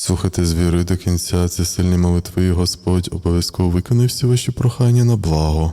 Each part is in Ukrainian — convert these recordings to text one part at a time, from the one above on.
Слухайте з вірою до кінця ці сильні молитви, і Господь обов'язково виконає всі ваші прохання на благо.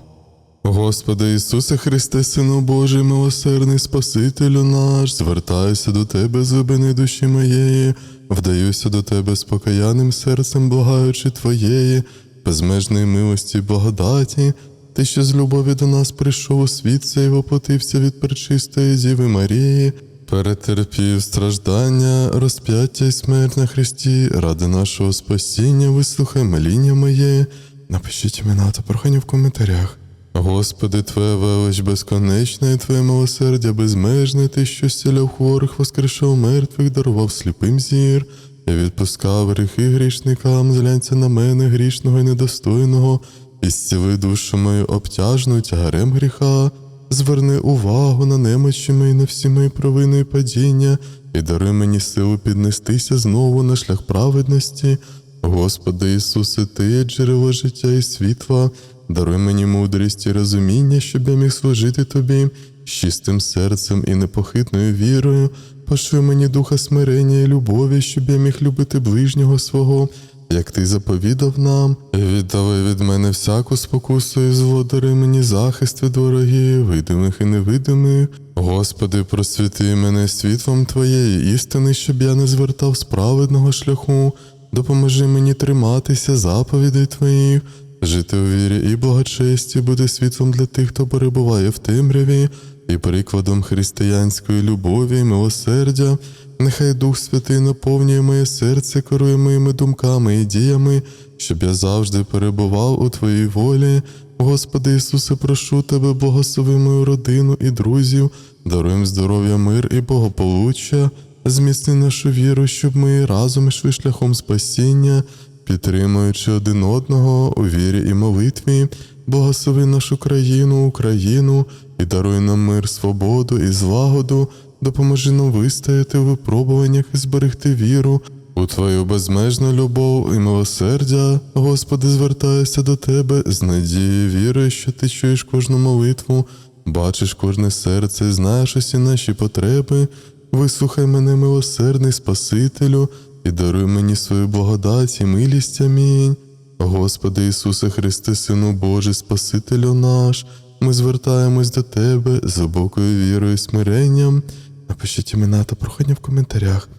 Господи Ісусе Христе, Сину Божий, милосердний Спасителю наш, звертаюся до Тебе з глибини душі моєї, вдаюся до Тебе з покаянним серцем, благаючи Твоєї, безмежної милості й благодаті, Ти, що з любові до нас прийшов у світ цей, воплотився від пречистої Діви Марії, перетерпів страждання, розп'яття й смерть на Христі, ради нашого спасіння, вислухай моління моє. Напишіть імена та прохання в коментарях. Господи, Твоя велич безконечна, і Твоє милосердя безмежне, Ти, що зціляв хворих, воскрешав мертвих, дарував сліпим зір, і відпускав гріхи грішникам, зглянься на мене, грішного і недостойного, і зціли душу мою обтяжну тягарем гріха, зверни увагу на немочі мої, на всі мої провини і падіння, і даруй мені силу піднестися знову на шлях праведності. Господи Ісусе, Ти є джерело життя і світла, даруй мені мудрість і розуміння, щоб я міг служити Тобі з чистим серцем і непохитною вірою, пошуй мені духа смирення і любові, щоб я міг любити ближнього свого, як ти заповідав нам, і віддали від мене всяку спокусу і зло, мені захист від ворогів, видимих і невидимих. Господи, просвіти мене світлом Твоєї істини, щоб я не звертав з праведного шляху. Допоможи мені триматися заповідей Твоїх, жити у вірі і благочесті, бути світлом для тих, хто перебуває в темряві, і прикладом християнської любові і милосердя. Нехай Дух Святий наповнює моє серце, керує моїми думками і діями, щоб я завжди перебував у Твоїй волі. Господи Ісусе, прошу Тебе, благослови мою родину і друзів, даруй здоров'я, мир і благополуччя. Зміцни нашу віру, щоб ми разом йшли шляхом спасіння, підтримуючи один одного у вірі і молитві, благослови нашу країну, Україну і даруй нам мир, свободу і злагоду, допоможи нам вистояти у випробуваннях і зберегти віру у Твою безмежну любов і милосердя. Господи, звертаюся до Тебе з надією, вірою, що Ти чуєш кожну молитву, бачиш кожне серце, знаєш усі наші потреби. Вислухай мене, милосердний Спасителю, і даруй мені свою благодать і милість. Амінь. Господи Ісусе Христе, Сину Божий, Спасителю наш, ми звертаємось до Тебе з глибокою вірою і смиренням. Напишіть імена та прохання в коментарях.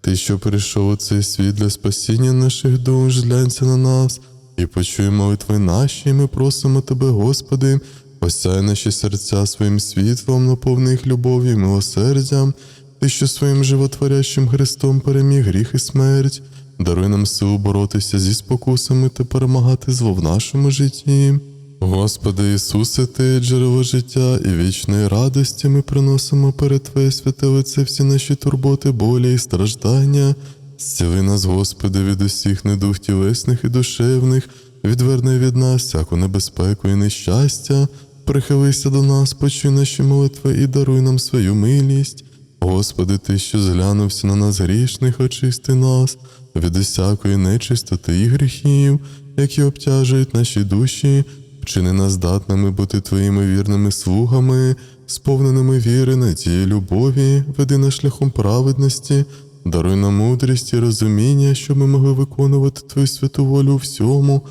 Ти, що прийшов у цей світ для спасіння наших душ, глянься на нас і почуй молитви наші, і ми просимо Тебе, Господи, осяй наші серця своїм світлом, наповни їх любов'ю і милосердям. Ти, що своїм животворящим Христом переміг гріх і смерть, даруй нам силу боротися зі спокусами та перемагати зло в нашому житті. Господи Ісусе, Ти джерело життя і вічної радості ми приносимо перед Твоє святе лице всі наші турботи, болі і страждання. Зціли нас, Господи, від усіх недух тілесних і душевних, відверни від нас всяку небезпеку і нещастя, прихилися до нас, почуй наші молитви і даруй нам свою милість. Господи, Ти, що зглянувся на нас грішних, очисти нас від усякої нечистоти і гріхів, які обтяжують наші душі, вчини нас здатними бути Твоїми вірними слугами, сповненими віри, надії, любові, веди нас шляхом праведності, даруй нам мудрість і розуміння, щоб ми могли виконувати Твою святу волю всьому.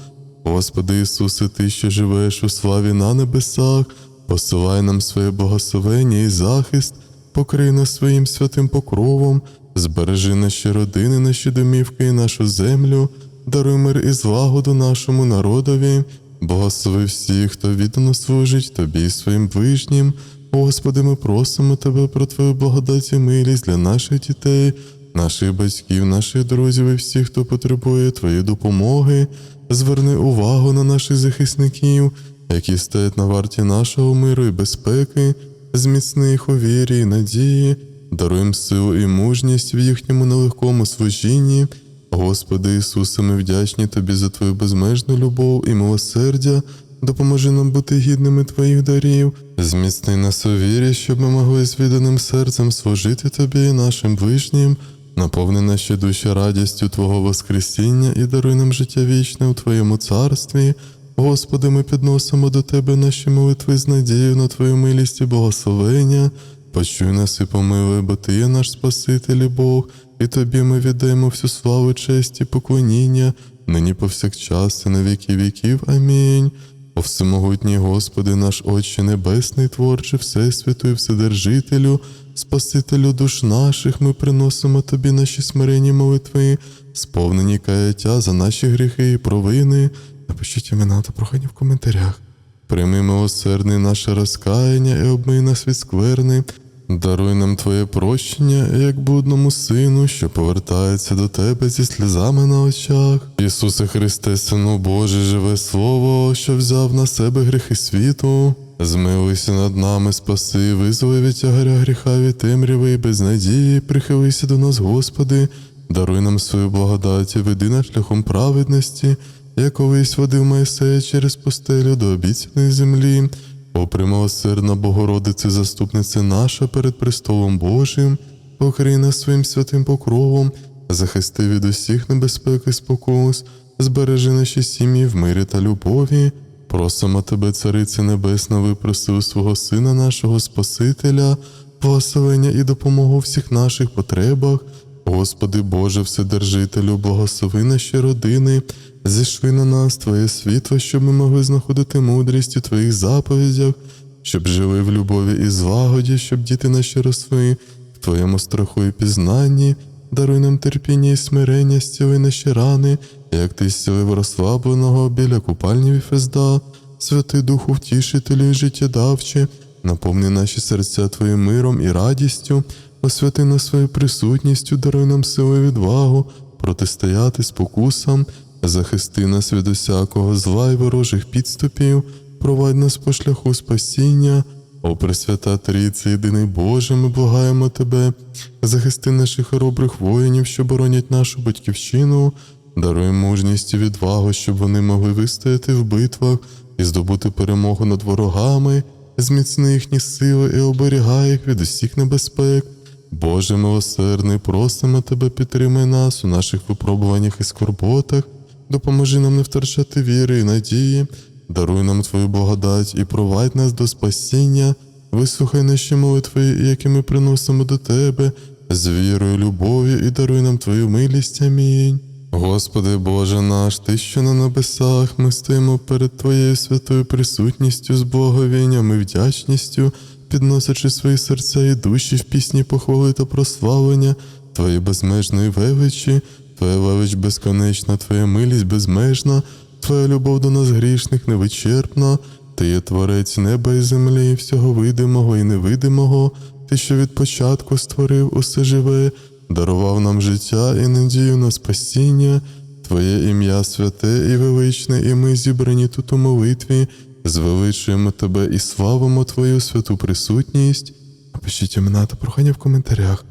Господи Ісусе, Ти, що живеш у славі на небесах, посилай нам своє благословення і захист покрий нас своїм святим покровом, збережи наші родини, наші домівки і нашу землю, даруй мир і злагоду нашому народові, благослови всіх, хто віддано служить тобі і своїм ближнім. Господи, ми просимо Тебе про Твою благодать і милість для наших дітей, наших батьків, наших друзів і всіх, хто потребує Твоєї допомоги. Зверни увагу на наших захисників, які стоять на варті нашого миру і безпеки зміцни їх у вірі і надії, даруй їм силу і мужність в їхньому нелегкому служінні. Господи Ісусе, ми вдячні Тобі за Твою безмежну любов і милосердя. Допоможи нам бути гідними Твоїх дарів, зміцни нас у вірі, щоб ми могли з відданим серцем служити Тобі і нашим ближнім. Наповни наші душі радістю Твого Воскресіння і даруй нам життя вічне у Твоєму царстві. Господи, ми підносимо до Тебе наші молитви з надією на Твою милість і благословення. Почуй нас і помилуй, бо Ти є наш Спаситель і Бог, і тобі ми віддаємо всю славу, честь і поклоніння, нині повсякчас і на віки віків. Амінь. О всемогутній Господи, наш Отче Небесний, Творче Всесвіту і Вседержителю, Спасителю душ наших, ми приносимо Тобі наші смиренні молитви, сповнені каяття за наші гріхи і провини. Напишіть імена та прохання в коментарях. Прийми милосердний наше розкаяння і обмий нас від скверни. Даруй нам Твоє прощення, як блудному сину, що повертається до Тебе зі сльозами на очах. Ісусе Христе, Сину Божий, живе Слово, що взяв на себе гріхи світу. Змилуйся над нами, спаси, визволи від тягаря гріха від темряви і безнадії, прихилися до нас, Господи, даруй нам свою благодать і веди нас шляхом праведності, як колись водив Моїсея через пустелю до обіцяної землі. О, примилосердна Богородице, заступниця наша перед престолом Божим, покрий нас своїм святим покровом, захисти від усіх небезпек і спокус, збережи наші сім'ї в мирі та любові. Просимо тебе, Царице Небесна, випроси у свого Сина нашого Спасителя, благословення і допомогу у всіх наших потребах. Господи Боже, Вседержителю, благослови наші родини, зійшли на нас Твоє світло, щоб ми могли знаходити мудрість у Твоїх заповідях, щоб жили в любові і злагоді, щоб діти наші росли в Твоєму страху і пізнанні, даруй нам терпіння і смирення, зціли наші рани, як ти зцілив розслабленого біля купальні Віфезда, Святий Духу втішителю і життєдавче, наповни наші серця Твоїм миром і радістю, освяти нас своєю присутністю, даруй нам силу і відвагу, протистояти спокусам, захисти нас від усякого зла й ворожих підступів, провадь нас по шляху спасіння. О, Пресвята Трійце, єдиний Боже, ми благаємо Тебе, захисти наших хоробрих воїнів, що боронять нашу батьківщину, даруй мужність і відвагу, щоб вони могли вистояти в битвах і здобути перемогу над ворогами, зміцни їхні сили і оберігай їх від усіх небезпек. Боже милосердний, просимо Тебе, підтримай нас у наших випробуваннях і скорботах, допоможи нам не втрачати віри і надії, даруй нам Твою благодать і провадь нас до спасіння, вислухай наші молитви, які ми приносимо до Тебе, з вірою, любов'ю і даруй нам Твою милість. Амінь. Господи Боже наш, Ти, що на небесах, ми стоїмо перед Твоєю святою присутністю з благовінням і вдячністю, підносячи свої серця і душі в пісні похвали та прославлення, Твої безмежної величі, Твоя велич безконечна, Твоя милість безмежна, Твоя любов до нас грішних невичерпна, Ти є творець неба і землі, всього видимого і невидимого, Ти, що від початку створив усе живе, дарував нам життя і надію на спасіння, Твоє ім'я святе і величне, і ми зібрані тут у молитві, звеличуємо Тебе і славимо Твою святу присутність. Напишіть імена та прохання в коментарях.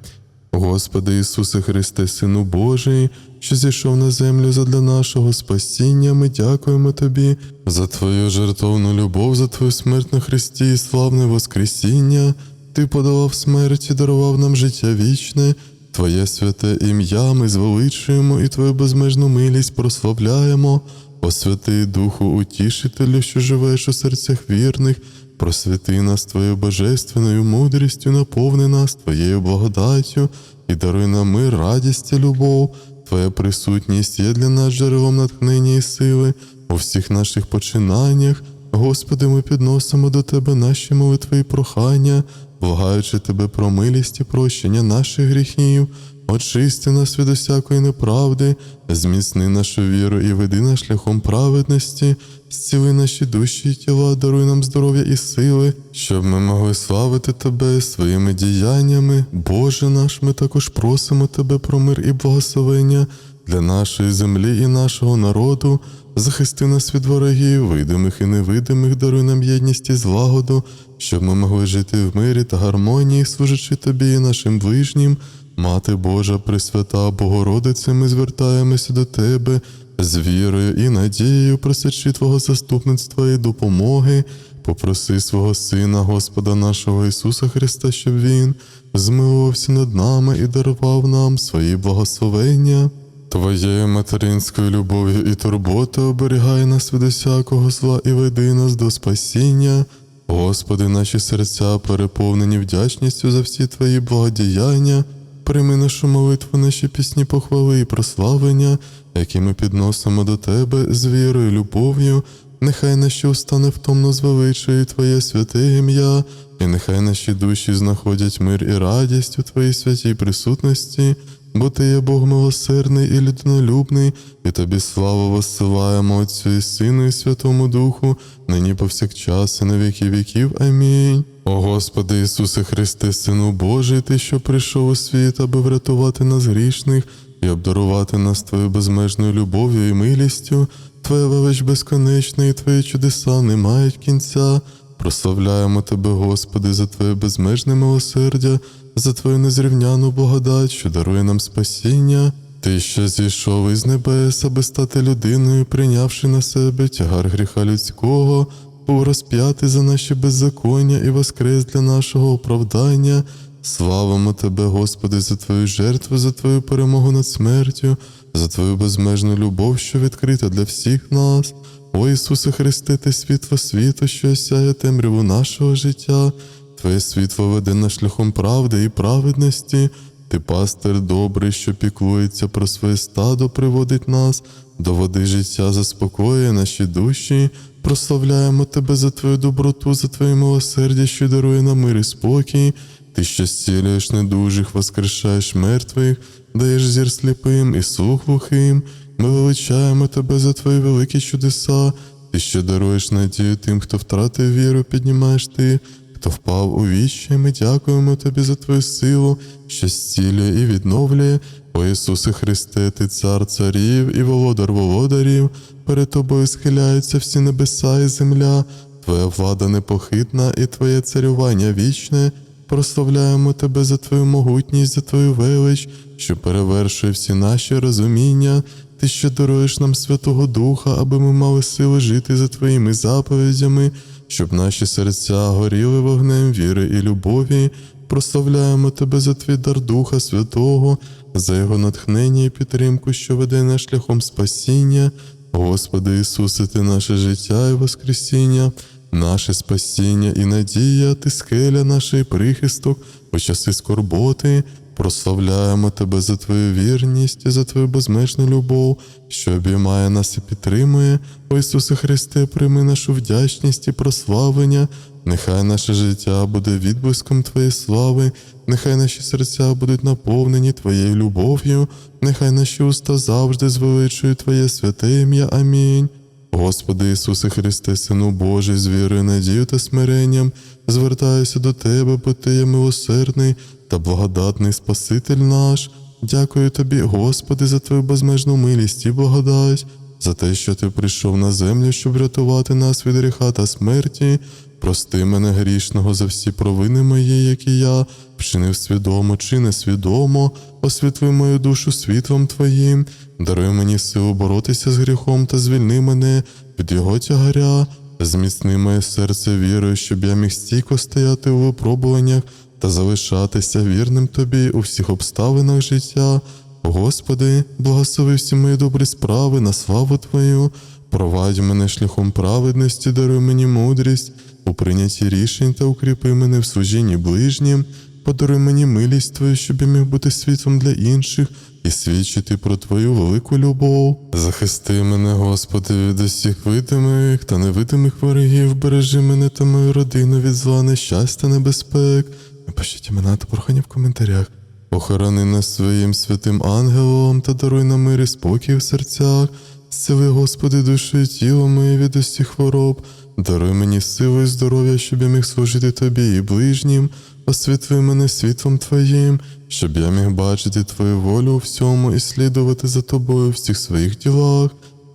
Господи Ісусе Христе, Сину Божий, що зійшов на землю задля нашого спасіння, ми дякуємо Тобі за Твою жертовну любов, за Твою смерть на Христі і славне Воскресіння. Ти подолав смерть і дарував нам життя вічне. Твоє святе ім'я ми звеличуємо і Твою безмежну милість прославляємо. О святий Духу Утішителю, що живеш у серцях вірних, просвіти нас Твоєю божественною мудрістю, наповни нас Твоєю благодаттю і даруй нам мир, радість і любов. Твоя присутність є для нас джерелом натхнення і сили у всіх наших починаннях. Господи, ми підносимо до Тебе наші молитви і прохання, благаючи Тебе про милість і прощення наших гріхів, очисти нас від усякої неправди, зміцни нашу віру і веди нас шляхом праведності, зціли наші душі і тіла, даруй нам здоров'я і сили, щоб ми могли славити Тебе своїми діяннями. Боже наш, ми також просимо Тебе про мир і благословення для нашої землі і нашого народу. Захисти нас від ворогів, видимих і невидимих, даруй нам єдність і злагоду, щоб ми могли жити в мирі та гармонії, служачи тобі і нашим ближнім. Мати Божа, Пресвята Богородице, ми звертаємося до Тебе з вірою і надією, просячи Твого заступництва і допомоги. Попроси свого Сина, Господа нашого Ісуса Христа, щоб Він змилувався над нами і дарував нам свої благословення. Твоєю материнською любов'ю і турботою оберігай нас від усякого зла і веди нас до спасіння. Господи, наші серця переповнені вдячністю за всі Твої благодіяння. Прийми нашу молитву, наші пісні похвали і прославлення, які ми підносимо до Тебе з вірою, і любов'ю. Нехай наші уста невтомно звеличують Твоє святе ім'я, і нехай наші душі знаходять мир і радість у Твоїй святій присутності, бо Ти є Бог милосердний і людинолюбний, і Тобі славу воссилаємо Отцю і Сину і Святому Духу, нині повсякчас і на віки віків. Амінь. О Господи Ісусе Христе, Сину Божий, Ти, що прийшов у світ, аби врятувати нас грішних і обдарувати нас Твоєю безмежною любов'ю і милістю, Твоя велич безконечна і Твої чудеса не мають кінця. Прославляємо Тебе, Господи, за Твоє безмежне милосердя, за Твою незрівняну благодать, що дарує нам спасіння. Ти, що зійшов із небес, аби стати людиною, прийнявши на себе тягар гріха людського, був розп'ятий за наші беззаконня і воскрес для нашого оправдання. Славимо Тебе, Господи, за Твою жертву, за Твою перемогу над смертю, за Твою безмежну любов, що відкрита для всіх нас. О Ісусе Христе, Ти світло світу, що осяє темряву нашого життя, Твоє світло веде нас шляхом правди і праведності. Ти пастир добрий, що піклується про своє стадо, приводить нас до води життя, заспокоює наші душі. Прославляємо Тебе за Твою доброту, за Твоє милосердя, що дарує нам мир і спокій. Ти, що зцілюєш недужих, воскрешаєш мертвих, даєш зір сліпим і слух глухим. Ми величаємо Тебе за Твої великі чудеса. Ти, що даруєш надію тим, хто втратив віру, піднімаєш ти, хто впав у вічі. Ми дякуємо Тобі за Твою силу, що зцілює і відновлює. О Ісусе Христе, Ти цар царів і володар володарів. Перед Тобою схиляються всі небеса і земля. Твоя влада непохитна і Твоє царювання вічне. Прославляємо Тебе за Твою могутність, за Твою велич, що перевершує всі наші розуміння. Ти що даруєш нам Святого Духа, аби ми мали сили жити за Твоїми заповідями, щоб наші серця горіли вогнем віри і любові. Прославляємо Тебе за Твій дар Духа Святого, за Його натхнення і підтримку, що веде нас шляхом спасіння. Господи Ісусе, Ти наше життя і Воскресіння, наше спасіння і надія, Ти скеля нашої прихисток у часи скорботи. Прославляємо Тебе за Твою вірність і за Твою безмежну любов, що обіймає нас і підтримує. О Ісусе Христе, прийми нашу вдячність і прославлення. Нехай наше життя буде відблиском Твоєї слави, нехай наші серця будуть наповнені Твоєю любов'ю, нехай наші уста завжди звеличують Твоє святе ім'я. Амінь. Господи Ісусе Христе, Сину Божий, з вірою, надією та смиренням, звертаюся до Тебе, бо Ти є милосердний та благодатний Спаситель наш. Дякую Тобі, Господи, за Твою безмежну милість і благодать, за те, що Ти прийшов на землю, щоб врятувати нас від гріха та смерті. Прости мене грішного за всі провини мої, які я вчинив свідомо чи несвідомо, освітли мою душу світлом Твоїм, даруй мені силу боротися з гріхом та звільни мене від його тягаря, зміцни моє серце вірою, щоб я міг стійко стояти у випробуваннях та залишатися вірним Тобі у всіх обставинах життя. Господи, благослови всі мої добрі справи на славу Твою, провадь мене шляхом праведності, даруй мені мудрість у прийнятті рішень та укріпи мене в служінні ближнім, подаруй мені милість Твою, щоб я міг бути світлом для інших і свідчити про Твою велику любов. Захисти мене, Господи, від усіх видимих та невидимих ворогів, бережи мене та мою родину від зла, нещастя, небезпек. Напишіть імена та прохання в коментарях. Охорони нас своїм святим ангелом та даруй нам мир і спокій в серцях. Зціли, Господи, душу і тіло моє від усіх хвороб. Даруй мені силу і здоров'я, щоб я міг служити Тобі і ближнім. Освітли мене світлом Твоїм, щоб я міг бачити Твою волю у всьому і слідувати за Тобою в всіх своїх ділах.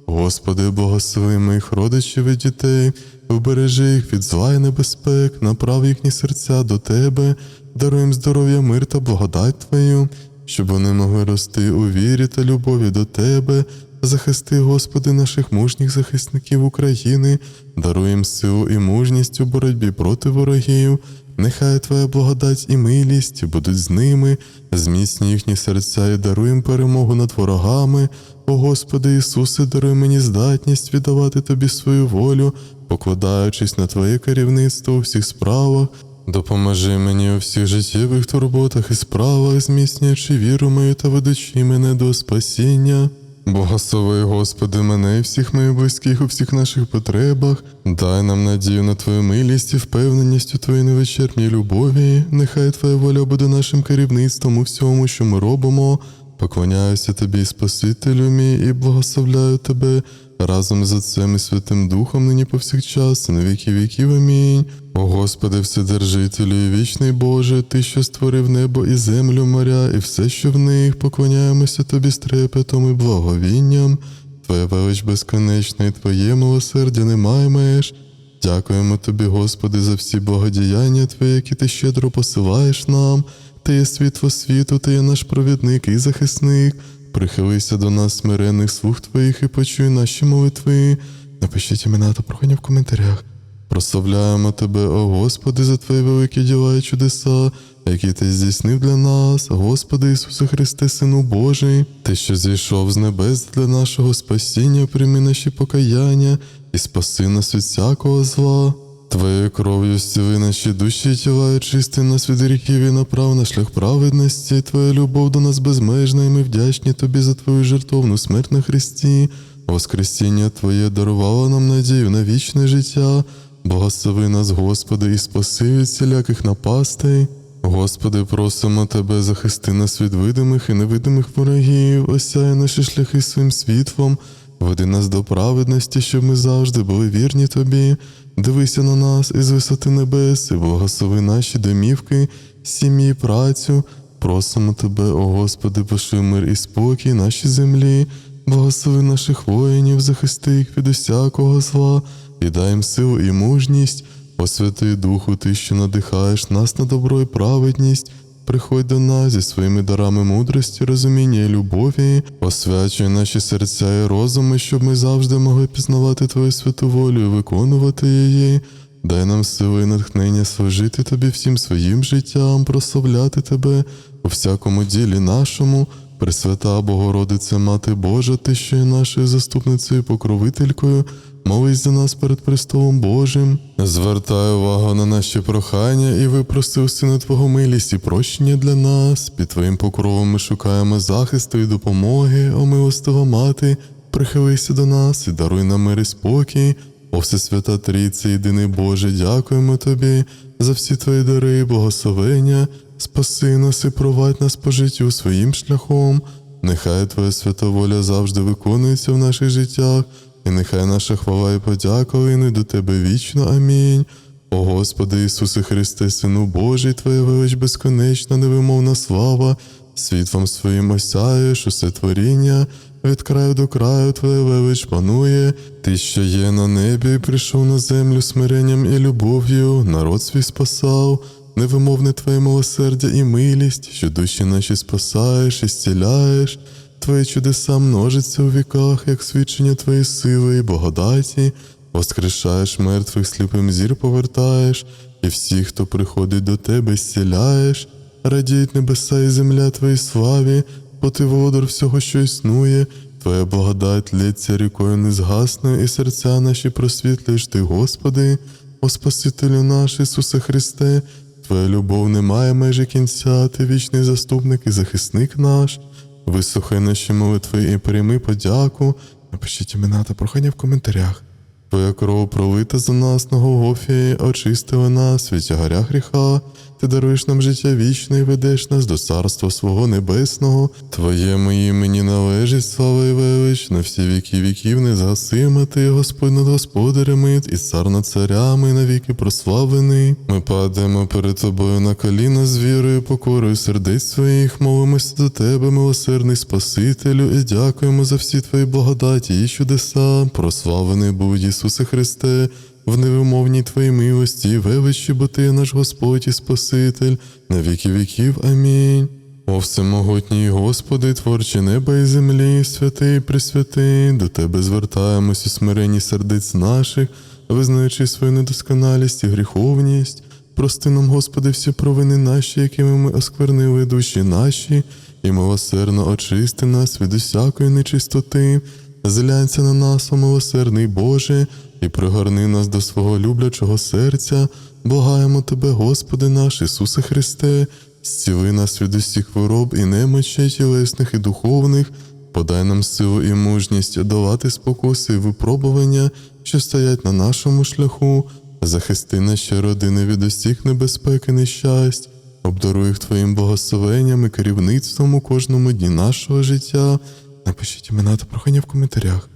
Господи, благослови моїх родичів і дітей, вбережи їх від зла і небезпек, направ їхні серця до Тебе, даруй їм здоров'я, мир та благодать Твою, щоб вони могли рости у вірі та любові до Тебе. Захисти, Господи, наших мужніх захисників України, даруй їм силу і мужність у боротьбі проти ворогів. Нехай Твоя благодать і милість будуть з ними, зміцні їхні серця і даруй перемогу над ворогами. О Господи Ісусе, даруй мені здатність віддавати Тобі свою волю, покладаючись на Твоє керівництво у всіх справах. Допоможи мені у всіх життєвих турботах і справах, зміцнюючи віру мою та ведучи мене до спасіння. Благослови, Господи, мене і всіх моїх близьких у всіх наших потребах. Дай нам надію на Твою милість і впевненість у Твоїй невичерпній любові. Нехай Твоя воля буде нашим керівництвом у всьому, що ми робимо. Поклоняюся Тобі, Спасителю мій, і благословляю Тебе разом з Отцем і Святим Духом нині повсякчас, і на віки віків. Амінь. О Господи, Вседержителю і вічний Боже, Ти, що створив небо і землю, моря, і все, що в них, поклоняємося Тобі з трепетом і благовінням. Твоя велич безконечна, і Твоє милосердя немає меж. Дякуємо Тобі, Господи, за всі благодіяння Твої, які Ти щедро посилаєш нам. Ти є світло світу, Ти є наш провідник і захисник. Прихилися до нас смирених слуг Твоїх і почуй наші молитви. Напишіть імена та прохання в коментарях. Прославляємо Тебе, о Господи, за Твої великі діла і чудеса, які Ти здійснив для нас, Господи Ісусе Христе, Сину Божий, Ти, що зійшов з небес для нашого спасіння, прийми наші покаяння і спаси нас від всякого зла. Твоєю кров'ю зціли наші душі тіла, і чисти нас від гріхів і направ на шлях праведності. Твоя любов до нас безмежна, і ми вдячні Тобі за Твою жертовну смерть на Христі. Воскресіння Твоє дарувало нам надію на вічне життя. Благослови нас, Господи, і спаси від всіляких напастей. Господи, просимо Тебе, захисти нас від видимих і невидимих ворогів, осяй наші шляхи своїм світлом, веди нас до праведності, щоб ми завжди були вірні Тобі. Дивися на нас із висоти небес, і благослови наші домівки, сім'ї, працю. Просимо Тебе, о Господи, пошли мир і спокій нашій землі, благослови наших воїнів, захисти їх від усякого зла, і дай їм силу і мужність, о Святий Духу, Ти, що надихаєш нас на добро і праведність. Приходь до нас зі своїми дарами мудрості, розуміння і любові, освячуй наші серця і розуми, щоб ми завжди могли пізнавати Твою святу волю і виконувати її. Дай нам сили і натхнення служити Тобі всім своїм життям, прославляти Тебе у всякому ділі нашому. Пресвята Богородице, Мати Божа, Ти, що є нашою заступницею і покровителькою, молись за нас перед престолом Божим. Звертай увагу на наші прохання і випроси у Сина Твого милість і прощення для нас. Під Твоїм покровом ми шукаємо захисту і допомоги, о милостива мати, прихилися до нас і даруй нам мир і спокій. О Всесвята Трійце, єдиний Боже, дякуємо Тобі за всі Твої дари і благословення. Спаси нас і провадь нас по життю своїм шляхом. Нехай Твоя свята воля завжди виконується в наших життях, і нехай наша хвала і подяка линуть до Тебе вічно. Амінь. О Господи Ісусе Христе, Сину Божий, Твоя велич безконечна, невимовна слава, світлом своїм осяєш усе творіння, від краю до краю Твоя велич панує, Ти, що є на небі, і прийшов на землю смиренням і любов'ю, народ свій спасав, невимовне Твоє милосердя і милість, що душі наші спасаєш і зціляєш. Твої чудеса множаться у віках, як свідчення Твоєї сили і благодаті, воскрешаєш мертвих, сліпим зір повертаєш, і всіх, хто приходить до Тебе, зціляєш, радіють небеса і земля Твоїй славі, бо Ти володар всього, що існує, Твоя благодать лється рікою незгасною, і серця наші просвітлюєш Ти, Господи, о Спасителю наш Ісусе Христе, Твоя любов не має межі кінця, Ти вічний заступник і захисник наш. Вислухай наші молитви і прийми подяку. Напишіть імена та прохання в коментарях. Твоя кров пролита за нас на Голгофі, очистила нас від тягаря гріха. Ти даруєш нам життя вічне і ведеш нас до царства свого небесного. Твоєму імені належить слава і велич на всі віки віків незгасима ти, Господь над господарями, і цар над царями навіки прославлений. Ми падаємо перед тобою на коліна з вірою, покорою сердець своїх, молимося до тебе, милосердний Спасителю, і дякуємо за всі твої благодаті і чудеса. Прославлений будь Ісусе Христе в невимовній Твоїй милості величі, бо Ти наш Господь і Спаситель, на віки віків. Амінь. О всемогутній Господи, творче неба і землі, святий, пресвятий, до Тебе звертаємось у смиренні сердець наших, визнаючи свою недосконалість і гріховність. Прости нам, Господи, всі провини наші, якими ми осквернили душі наші, і милосердно очисти нас від усякої нечистоти. Зглянься на нас, милосердний Боже, і пригорни нас до свого люблячого серця, Благаємо Тебе, Господи наш Ісусе Христе, зціли нас від усіх хвороб і немочей тілесних і духовних, подай нам силу і мужність долати спокуси і випробування, що стоять на нашому шляху, захисти наші родини від усіх небезпек і нещасть, обдаруй їх Твоїм благословенням і керівництвом у кожному дні нашого життя. Напишіть імена та прохання в коментарях.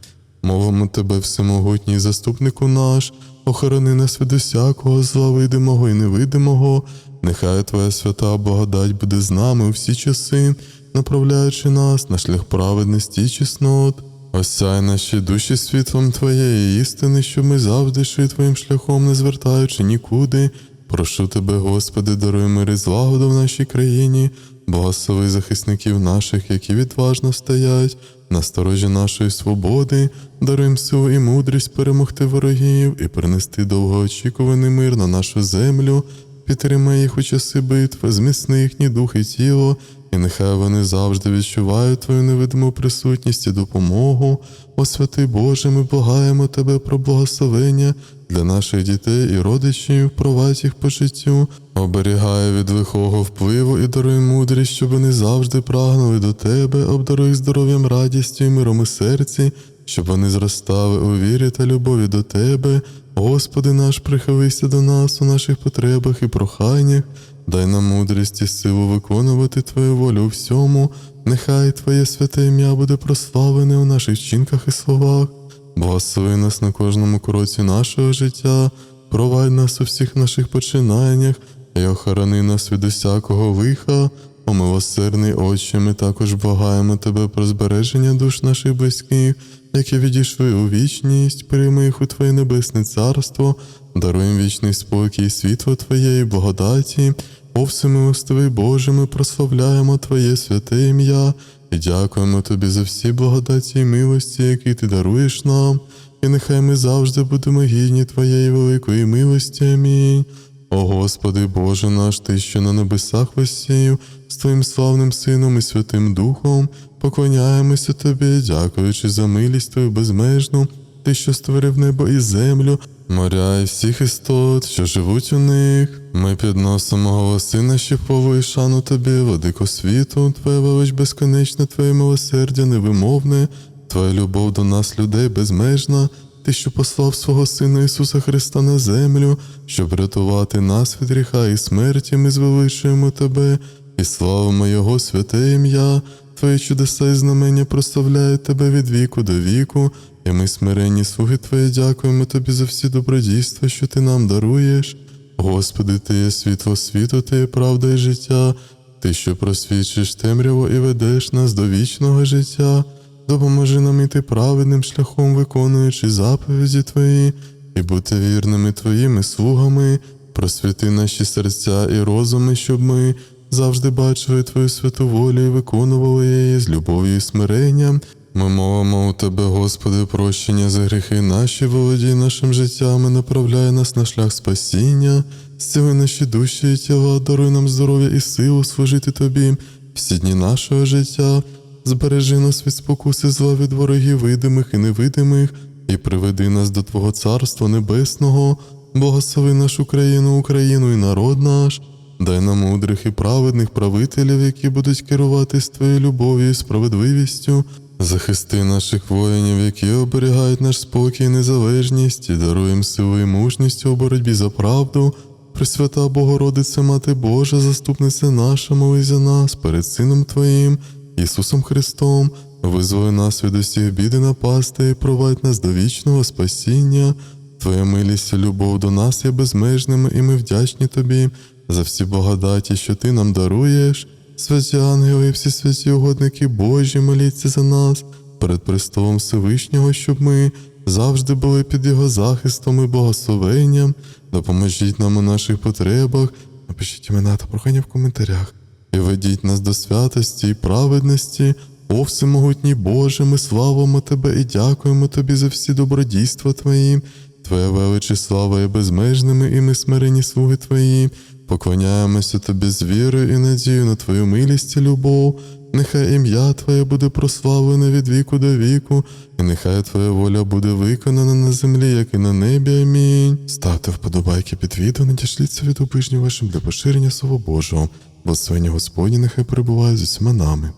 Мовимо тебе, всемогутній заступнику наш, охорони нас від усякого зла видимого і невидимого. Нехай Твоя свята благодать буде з нами у всі часи, направляючи нас на шлях праведності і чеснот. Осяй наші душі світлом Твоєї істини, щоб ми завжди йшли Твоїм шляхом, не звертаючи нікуди. Прошу тебе, Господи, даруй мир і злагоду в нашій країні, благослови захисників наших, які відважно стоять, на сторожі нашої свободи, даруй силу і мудрість перемогти ворогів і принести довгоочікуваний мир на нашу землю, підтримай їх у часи битви, зміцни їхні дух і тіло, і нехай вони завжди відчувають Твою невидиму присутність і допомогу. О святий Боже, ми благаємо Тебе про благословення для наших дітей і родичів, провадь їх по життю, оберігає від лихого впливу і даруй мудрість, щоб вони завжди прагнули до Тебе, обдаруй здоров'ям, радістю і миром у серці, щоб вони зростали у вірі та любові до Тебе. Господи наш, прихилися до нас у наших потребах і проханнях, дай нам мудрість і силу виконувати Твою волю у всьому, нехай Твоє святе ім'я буде прославлене у наших вчинках і словах. Благослови нас на кожному кроці нашого життя, провадь нас у всіх наших починаннях і охорони нас від усякого лиха. О милосердний Отче, ми також благаємо Тебе про збереження душ наших близьких, які відійшли у вічність, прийми їх у Твоє небесне царство, даруй їм вічний спокій, світло Твоєї благодаті. О всемилостивий Боже, ми прославляємо Твоє святе ім'я і дякуємо Тобі за всі благодаті і милості, які Ти даруєш нам, і нехай ми завжди будемо гідні Твоєї великої милості. Амінь. О Господи Боже наш, Ти, що на небесах висів, з Твоїм славним Сином і Святим Духом, поклоняємося Тобі, дякуючи за милість Твою безмежну, Ти, що створив небо і землю, моря і всіх істот, що живуть у них. Ми підносимо голоси наші пову і шану Тобі, владико світу, Твоя велич безконечна, Твоє милосердя невимовне, Твоя любов до нас, людей, безмежна. Ти, що послав свого Сина Ісуса Христа на землю, щоб рятувати нас від гріха і смерті, ми звеличуємо Тебе і славимо Його святе ім'я. Твої чудеса і знамення прославляють Тебе від віку до віку, і ми, смиренні слуги Твої, дякуємо Тобі за всі добродійства, що Ти нам даруєш. Господи, Ти є світло світу, Ти є правда і життя, Ти, що просвічиш темряву і ведеш нас до вічного життя. Допоможи нам іти праведним шляхом, виконуючи заповіді Твої, і бути вірними Твоїми слугами, просвіти наші серця і розуми, щоб ми завжди бачили Твою святу волю і виконували її з любов'ю і смиренням. Ми мовимо у Тебе, Господи, прощення за гріхи наші, володій нашим життям і направляй нас на шлях спасіння, зціли наші душі і тіла, даруй нам здоров'я і силу служити Тобі всі дні нашого життя. Збережи нас від спокуси зла від ворогів видимих і невидимих, і приведи нас до Твого Царства Небесного, благослови нашу країну, Україну і народ наш, дай нам мудрих і праведних правителів, які будуть керуватись Твоєю любов'ю і справедливістю, захисти наших воїнів, які оберігають наш спокій і незалежність, і даруй їм силу і мужність у боротьбі за правду. Пресвята Богородице, Мати Божа, заступниця наша, молись за нас перед Сином Твоїм. Ісусом Христом, визволи нас від усіх бід і напасти і провадь нас до вічного спасіння. Твоя милість і любов до нас є безмежними, і ми вдячні Тобі за всі благодаті, що Ти нам даруєш. Святі ангели і всі святі угодники Божі, моліться за нас перед престолом Всевишнього, щоб ми завжди були під Його захистом і благословенням. Допоможіть нам у наших потребах. Напишіть імена та прохання в коментарях і ведіть нас до святості і праведності. О всемогутній Боже, ми славимо Тебе і дякуємо Тобі за всі добродійства Твої. Твоя велич і слава є безмежними, і ми смирені слуги Твої. Поклоняємося Тобі з вірою і надією на Твою милість і любов. нехай ім'я Твоє буде прославлене від віку до віку, і нехай Твоя воля буде виконана на землі, як і на небі. Амінь. Ставте вподобайки під відео, надішліться від обижнів вашим для поширення Слова Божого. бо свині Господні нехай перебуває з усіма нами.